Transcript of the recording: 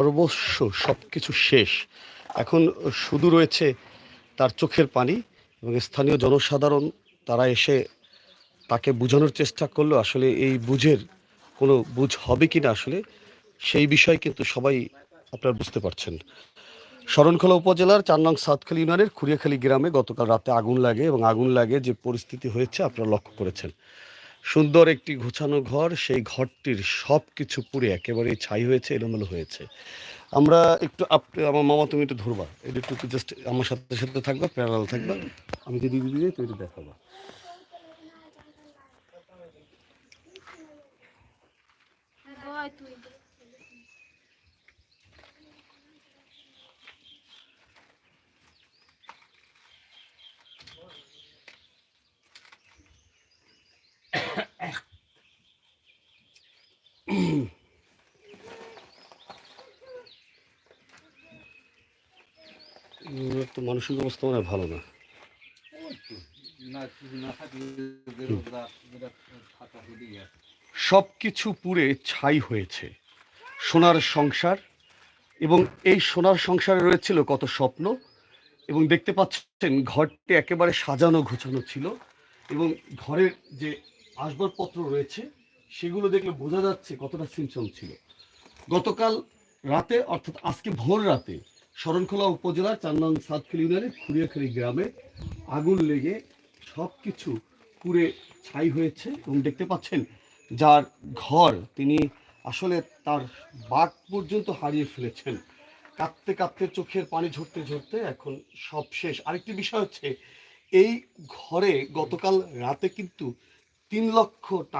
সর্বস্ব সব কিছু শেষ। এখন শুধু রয়েছে তার চোখের পানি এবং স্থানীয় জনসাধারণ, তারা এসে তাকে বোঝানোর চেষ্টা করল, আসলে এই বুঝের কোনো বুঝ হবে কি না আসলে, সেই বিষয় কিন্তু সবাই আপনারা বুঝতে পারছেন। শরণখোলা উপজেলার চার নং সাতখালী ইউনিয়নের খুরিয়াখালী গ্রামে গতকাল রাতে আগুন লাগে এবং আগুন লাগে যে পরিস্থিতি হয়েছে আপনারা লক্ষ্য করেছেন। সুন্দর একটি গোছানো ঘর সেই ঘরটির সব কিছু পুড়ে একেবারে ছাই হয়েছে এলোমেলো হয়েছে। আমরা একটু আপ- আমার মামা তুমি একটু ধরবা। এটা একটু জাস্ট আমার সাথে সাথে থাকবা প্যারাল থাকবা। আমি যদি দিদি যাই তুমি দেখাবা। উম, তো মানসিক অবস্থা মানে ভালো না। সব কিছু পুড়ে ছাই হয়েছে, সোনার সংসার এবং এই সোনার সংসারে রয়েছিল কত স্বপ্ন এবং দেখতে পাচ্ছেন ঘরটি একেবারে সাজানো গোছানো ছিল এবং ঘরের যে আসবাবপত্র রয়েছে সেগুলো দেখলে বোঝা যাচ্ছে কতটা সিমসম ছিল। গতকাল রাতে, অর্থাৎ আজকে ভোর রাতে শরণখোলা উপজেলার চার নং সাতখালী ইউনিয়নের খুরিয়াখালী গ্রামে আগুন লেগে সব কিছু পুড়ে ছাই হয়েছে এবং দেখতে পাচ্ছেন যার ঘর তিনি আসলে তার বাঘ পর্যন্ত হারিয়ে ফেলেছেন। কাঁদতে কাঁদতে চোখের পানি ঝরতে ঝরতে এখন সব শেষ। আরেকটি বিষয় হচ্ছে, এই ঘরে গতকাল রাতে কিন্তু তিন লক্ষ টাকা